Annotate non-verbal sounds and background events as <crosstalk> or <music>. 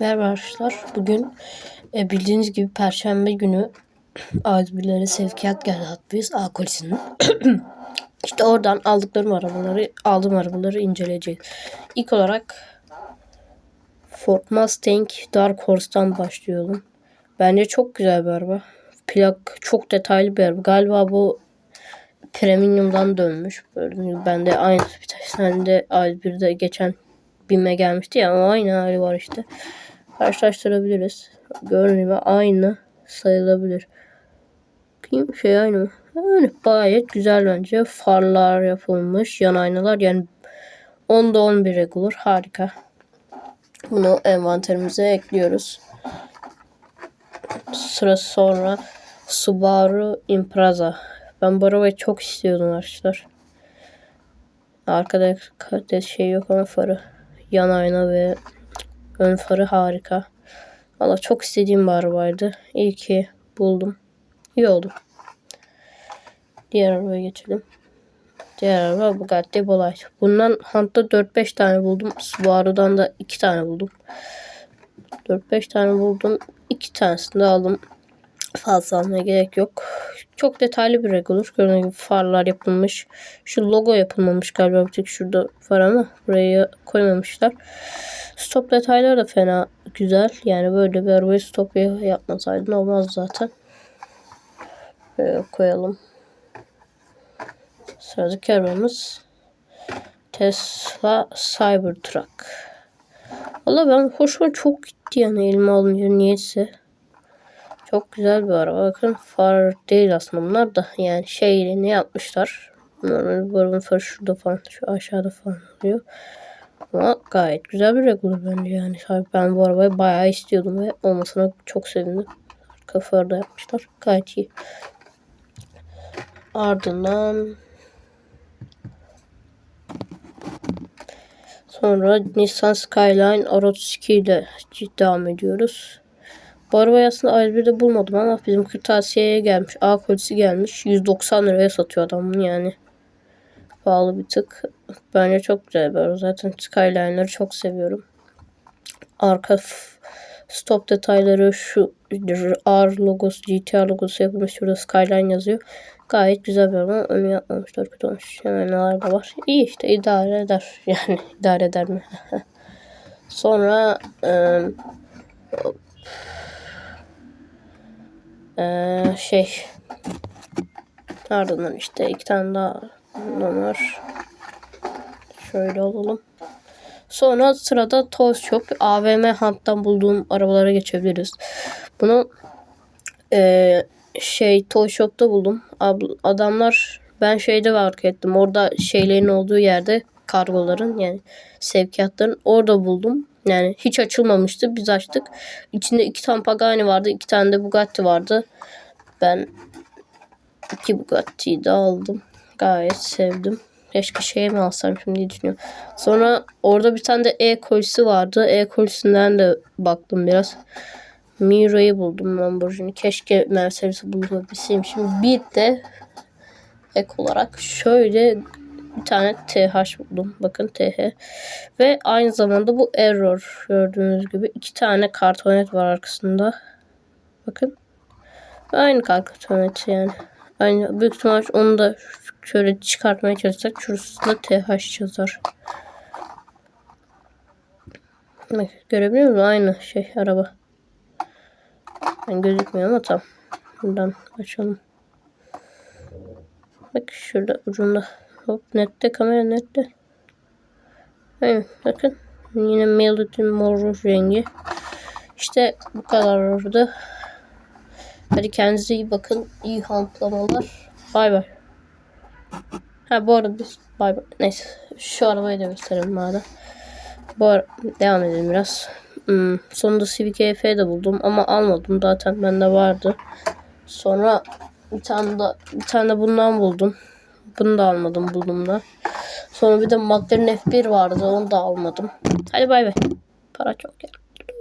Merhaba arkadaşlar. Bugün e, bildiğiniz gibi Perşembe günü <clears throat> A101'lere sevkiyat geldi Hot A kulisinin. <clears throat> işte oradan aldıklarım arabaları, aldığım arabaları inceleyeceğiz. İlk olarak Ford Mustang Dark Horse'tan başlayalım. Bence çok güzel bir araba. Plak çok detaylı bir araba. Galiba bu premiumdan dönmüş. Böyle ben de aynı bir tane de A101'de geçen BİM'e gelmişti ya ama aynı hali var işte karşılaştırabiliriz. Gibi aynı sayılabilir. Kim şey aynı mı? Yani gayet güzel bence. Farlar yapılmış. Yan aynalar yani 10'da 11 regular. Harika. Bunu envanterimize ekliyoruz. Sıra sonra Subaru Impreza. Ben bu arabayı çok istiyordum arkadaşlar. Arkada şey yok ama farı. Yan ayna ve Ön farı harika. Valla çok istediğim bir arabaydı. İyi ki buldum. İyi oldu. Diğer arabaya geçelim. Diğer araba Bugatti Bolide. Bundan Hunt'ta 4-5 tane buldum. Subaru'dan da 2 tane buldum. 4-5 tane buldum. 2 tanesini de aldım. Fazla almaya gerek yok. Çok detaylı bir regular. Gördüğünüz gibi farlar yapılmış. Şu logo yapılmamış galiba bir tek şurada var ama buraya koymamışlar. Stop detayları da fena güzel. Yani böyle bir arabayı stop yapmasaydın olmaz zaten. Böyle koyalım. Sıradaki arabamız Tesla Cybertruck. Valla ben hoşuma çok gitti yani elime alınca niyeyse. Çok güzel bir araba. Bakın far değil aslında bunlar da yani şeyini yapmışlar. Normal bu arabanın farı şurada falan şu aşağıda falan oluyor. Ama gayet güzel bir regular bence yani. Ben bu arabayı bayağı istiyordum ve olmasına çok sevindim. Kafarda yapmışlar. Gayet iyi. Ardından sonra Nissan Skyline R32 ile devam ediyoruz. Aslında A1'de bulmadım ama bizim kırtasiyeye gelmiş. A kolisi gelmiş. 190 liraya satıyor adam yani pahalı bir tık. Bence çok güzel bir araba. Zaten Skyline'ları çok seviyorum. Arka stop detayları şu R logosu, GTR logosu yapılmış. Şurada Skyline yazıyor. Gayet güzel bir araba. Önü yapmamışlar. Kötü olmuş. Hemenler da var. İyi işte idare eder. <laughs> Yani idare eder mi? <laughs> Sonra e, e, şey ardından işte iki tane daha Bunlar şöyle alalım. Sonra sırada Toys Shop AVM Hunt'tan bulduğum arabalara geçebiliriz. Bunu e, şey Toy Shop'ta buldum. Adamlar ben şeyde fark ettim. Orada şeylerin olduğu yerde kargoların yani sevkiyatların orada buldum. Yani hiç açılmamıştı. Biz açtık. İçinde iki tane Pagani vardı. iki tane de Bugatti vardı. Ben iki Bugatti'yi de aldım. Gayet sevdim. Keşke şey mi alsam şimdi düşünüyorum. Sonra orada bir tane de E kolisi vardı. E kolisinden de baktım biraz. Miro'yu buldum Lamborghini. Keşke Mercedes'i bulabilseyim. Şimdi bir de ek olarak şöyle bir tane TH buldum. Bakın TH. Ve aynı zamanda bu Error gördüğünüz gibi iki tane kartonet var arkasında. Bakın. Aynı kartonet yani. Aynı büyük ihtimal onu da şöyle çıkartmaya çalışsak şurasında TH yazar. Görebiliyor musun? Aynı şey araba. Ben gözükmüyor ama tam. Buradan açalım. Bak şurada ucunda. Hop nette kamera nette. Aynen bakın. Yine Melody mor rengi. İşte bu kadar orada. Hadi kendinize iyi bakın. İyi hantlamalar. Bay bay. Ha bu arada biz bay bay. Neyse şu arabayı da gösterelim madem. Bu ara devam edelim biraz. Hmm, sonunda Civic EF de buldum ama almadım zaten bende vardı. Sonra bir tane de bir tane bundan buldum. Bunu da almadım buldum da. Sonra bir de McLaren F1 vardı onu da almadım. Hadi bay bay. Para çok yani.